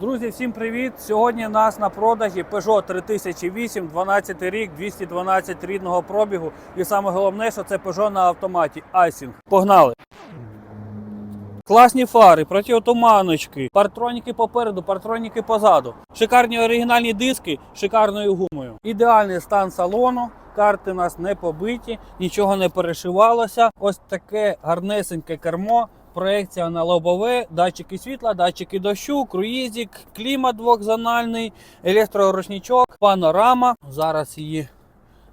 Друзі, всім привіт! Сьогодні у нас на продажі Peugeot 3008, 12 рік, 212 рідного пробігу. І саме головне, що це Peugeot на автоматі. Айсінг. Погнали! Класні фари, протиотуманочки, партроніки попереду, партроніки позаду. Шикарні оригінальні диски з шикарною гумою. Ідеальний стан салону. Карти у нас не побиті, нічого не перешивалося. Ось таке гарнесеньке кермо. Проекція на лобове, датчики світла, датчики дощу, круїзик, клімат двохзональний, електроручничок, панорама. Зараз її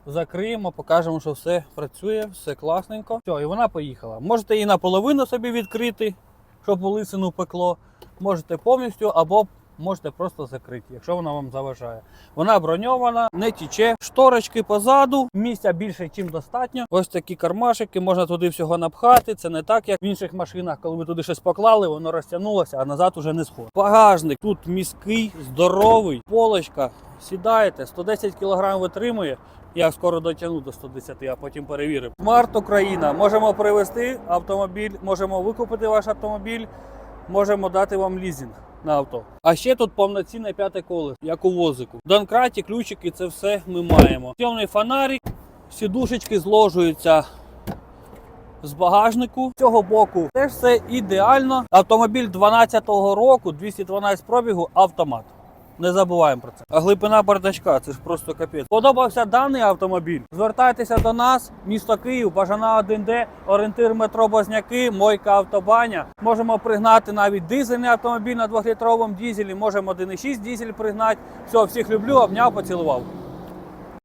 закриємо, покажемо, що все працює, все класненько. Все, і вона поїхала. Можете її наполовину собі відкрити, щоб лисину пекло. Можете повністю або можете просто закрити, якщо вона вам заважає. Вона броньована, не тіче. Шторочки позаду, місця більше, ніж достатньо. Ось такі кармашики, можна туди всього напхати. Це не так, як в інших машинах, коли ви туди щось поклали, воно розтягнулося, а назад уже не сходить. Багажник тут міський, здоровий, полочка. Сідаєте, 110 кг витримує. Я скоро дотягну до 110, а потім перевірив. Смарт Україна. Можемо привезти автомобіль, можемо викупити ваш автомобіль, можемо дати вам лізинг на авто. А ще тут повноцінне п'яте колесо, як у возику. Донкраті, ключики, це все ми маємо. Темний фонарик, сідушечки зложуються з багажнику. З цього боку теж все ідеально. Автомобіль 12-го року, 212 пробігу, автомат. Не забуваємо про це. А глибина бардачка, це ж просто капець. Подобався даний автомобіль. Звертайтеся до нас, місто Київ, Бажана 1Д, орієнтир метро Бозняки, Мойка Автобаня. Можемо пригнати навіть дизельний автомобіль на 2-літровому дізелі, можемо 1,6 дізель пригнати. Все, всіх люблю, обняв, поцілував.